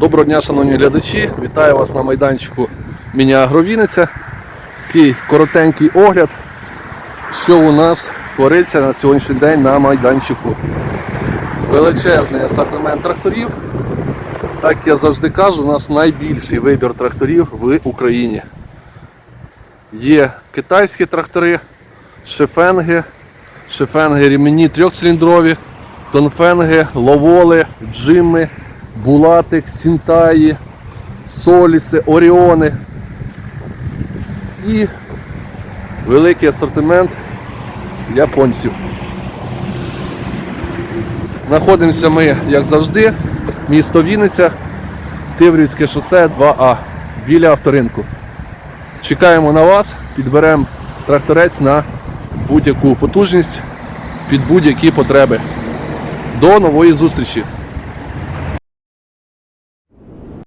Доброго дня, шановні глядачі! Вітаю вас на майданчику Міні-Агровіниця. Такий коротенький огляд, що у нас твориться на сьогоднішній день на майданчику. Величезний асортимент тракторів. Так я завжди кажу, у нас найбільший вибір тракторів в Україні. Є китайські трактори, шефенги, шефенги ремені трьохциліндрові, конфенги, ловоли, джимми, булати, сінтаї, соліси, оріони. І великий асортимент японців. Знаходимося ми, як завжди, місто Вінниця, Тиврівське шосе 2А біля авторинку. Чекаємо на вас, підберемо тракторець на будь-яку потужність під будь-які потреби. До нової зустрічі!